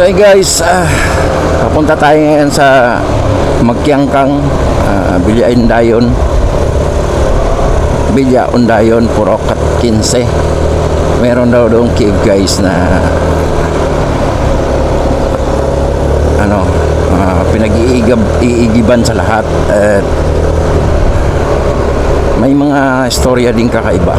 So hey guys, ah, papunta tayo ngayon sa Magkyangkang, uh, Bilya Indayon. Bilya Undayon, Purokat 15. Meron daw doong cave guys na ano, ah, pinag-iigab iigiban sa lahat at may mga istorya din kakaiba.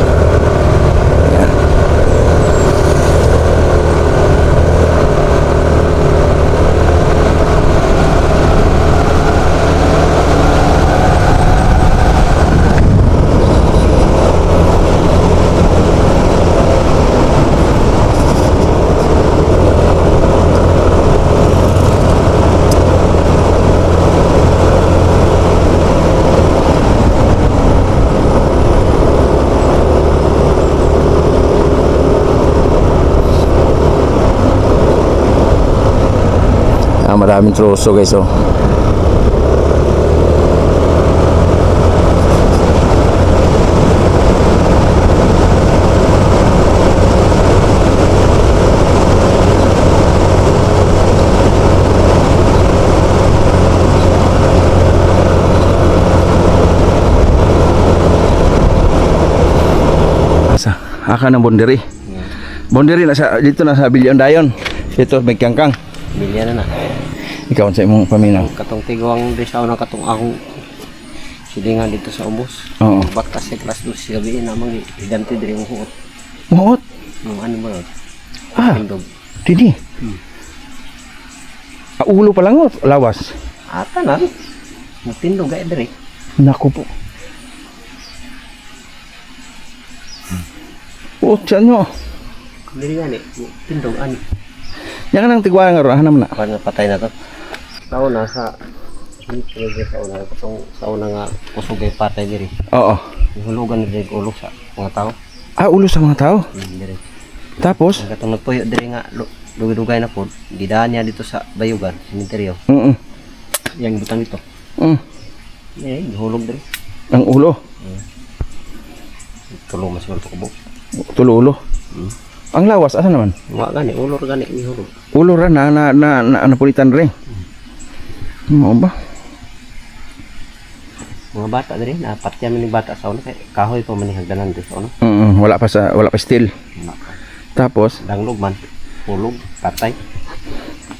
Ah, maraming troso guys oh. Sa aka ng bonderi. Bonderi na sa dito na sa Bilyon Dayon. Ito may kangkang. Milya na na. Ikaw sa imong paminaw. Katong tigwang di sa unang katong akong silingan dito sa ubos. Oo. Batas sa class 2 sa gabi namang iganti diri ang huot. Muot. Yung ano ron? Ah, Tindog. didi. Ah, ulo pa lang oh, lawas. Ata na. Yung tindog ay diri. Naku po. Oh, tiyan nyo. Diri gani. Tindog ani. Yan ka nang tigwa nga ro, hanam na. Na patay na to. Sa una sa Hindi sa una katong sa una nga kusog ay patay diri. Oo. Hulugan na diri ulo sa mga tao. Ah, ulo sa mga tao. Hmm, diri. Tapos, Ang katong nagpuyo diri nga lu- lugay-lugay na po. Didaan niya dito sa bayugan, sementeryo. mm Yang butang ito. mm Eh, hulog diri. ang ulo. Tulong mas ko kubo. Tulo ulo. Ang lawas, asa naman? Wa gani ulor gani ni hulog. Ulo ra na na na, na napulitan rin. Mo ba? Mga bata diri na patya ni bata sa una kay kahoy pa man hagdanan diri sa una. Mm, wala pa sa wala pa still. Wala. Tapos, Danglog man. Hulog, patay.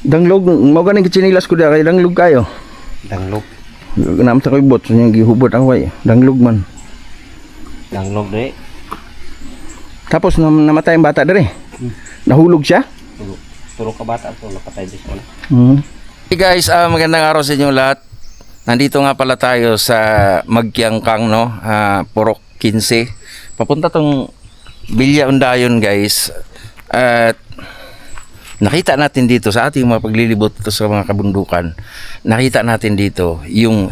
danglog mo ganing chinilas ko kay danglog kayo. Danglog. Naam sa koy bot, so yung gihubot ang way. Danglog man. Danglog diri. Tapos nam namatay ang bata dere. Nahulog siya? Tulog. Tulog ka bata so napatay diri sa una. Mm. Hey guys, ah, magandang araw sa inyo lahat. Nandito nga pala tayo sa Magkyangkang no, ah, Purok 15. Papunta tong Bilya Undayon guys. At nakita natin dito sa ating mga paglilibot sa mga kabundukan. Nakita natin dito yung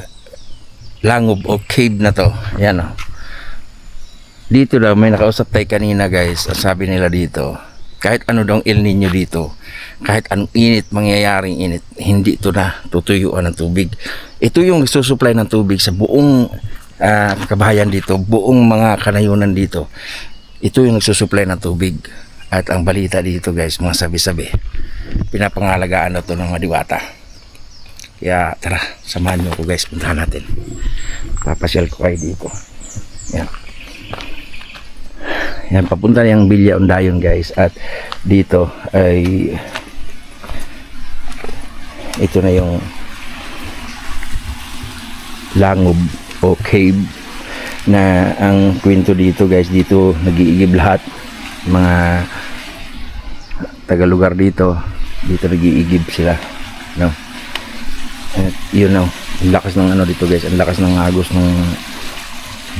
langob o cave na to. Yan oh. Dito daw may nakausap tayo kanina guys. Sabi nila dito, kahit ano daw El Nino dito, kahit anong init, mangyayaring init, hindi ito na tutuyuan ng tubig. Ito yung nagsusupply ng tubig sa buong ah, kabahayan dito, buong mga kanayunan dito. Ito yung nagsusupply ng tubig. At ang balita dito guys, mga sabi-sabi, pinapangalagaan na to ng madiwata. Kaya tara, samahan nyo ko guys, puntahan natin. Papasyal ko kayo dito. Yan. Yan, papunta na yung Bilya Undayon guys. At dito ay ito na yung langob o cave na ang kwento dito guys. Dito nag-iigib lahat. Mga taga-lugar dito. Dito nag-iigib sila. No? At yun know, ang lakas ng ano dito guys. Ang lakas ng agos ng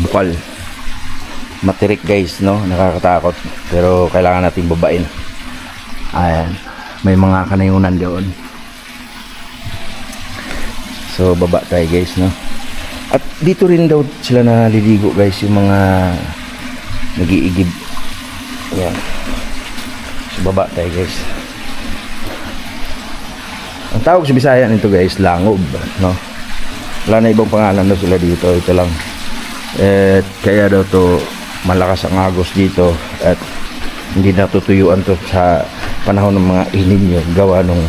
bukal matirik guys no? Nakakatakot. Pero kailangan nating babain. Ayan. May mga kanayunan doon. So baba tayo guys no? At dito rin daw sila naliligo guys yung mga nagiigib. Ayan. So baba tayo guys. Ang tawag sa Bisaya nito guys langob no? Wala na ibang pangalan daw sila dito. Ito lang. At kaya daw to malakas ang agos dito at hindi natutuyuan to sa panahon ng mga ininyo gawa nung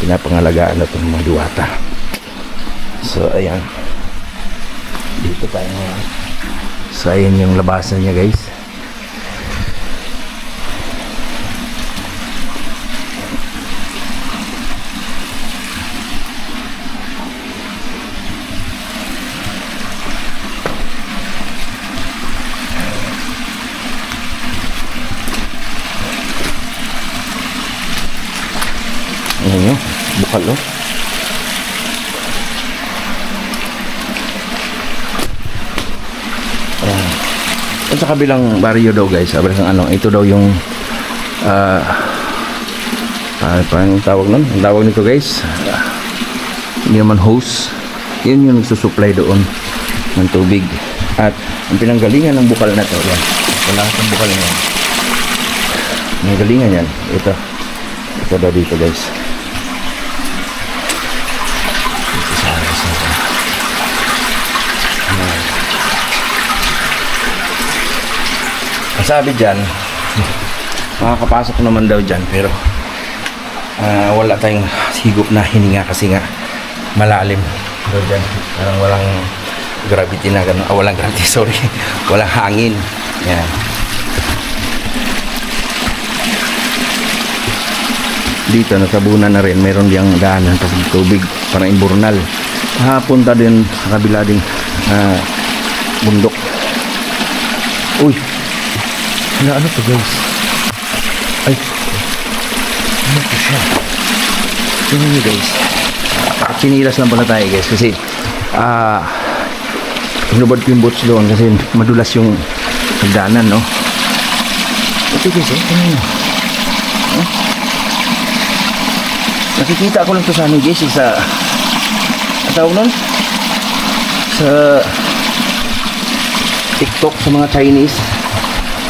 pinapangalagaan na itong mga diwata. So, ayan. Dito tayo ngayon. So, ayan yung labasan niya guys. Ayan yun. Bukal oh. At sa kabilang barrio daw guys, sabi ng ano, ito daw yung ah uh, parang tawag nun, ang tawag nito guys, ah, hindi naman hose. Yun yung nagsusupply doon ng tubig. At ang pinanggalingan ng bukal na to, yan. Wala ng bukal na yan. Ang galingan yan, ito. Ito daw dito guys. Dito sa aras na to. Ayan. Ang sabi dyan, makakapasok naman daw dyan pero ah, wala tayong higop na hininga kasi nga malalim daw dyan. Parang walang gravity na gano'n. Ah, walang gravity, sorry. walang hangin. Yan. Dito, nakabunan na rin. Meron diyang daanan sa tubig. Parang imburnal. Hapunta din sa kabila ding ah, bundok. Uy! Ano, ano to guys? Ay! Ano to siya? Tingnan nyo guys. Chinilas lang pala tayo guys kasi ah Inubad ko yung boots doon kasi madulas yung hagdanan, no? Ito guys, eh. Tingnan nyo. Nakikita ko lang to sa ano guys, eh, sa... Tawag nun? Sa... TikTok sa mga Chinese.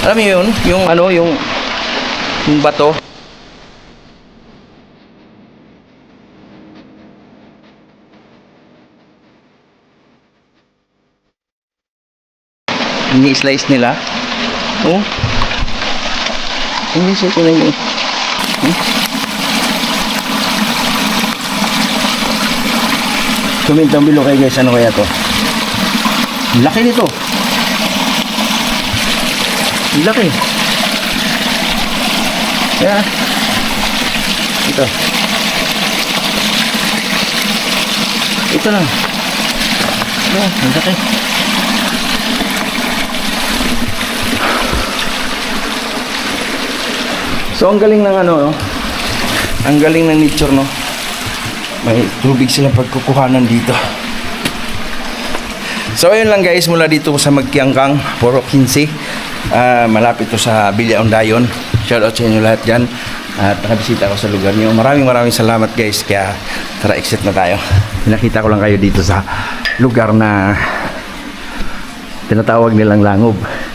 Alam mo yun? Yung ano, yung... Yung bato. Ini-slice nila. Oh. Ini-slice nila yung... Hmm? Down below kayo guys, ano kaya to? Laki nito. Laki. Kaya, ito. Ito lang. Oh, ang laki. So ang galing ng ano, no? Ang galing ng nature, no? May tubig silang pagkukuhanan dito. So ayun lang guys, mula dito sa Magkiangkang, Poro 15. Ah, malapit to sa Bilyaon Dayon. Shout out sa inyo lahat dyan. At nakabisita ako sa lugar niyo. Maraming maraming salamat guys. Kaya tara exit na tayo. Pinakita ko lang kayo dito sa lugar na tinatawag nilang Langob.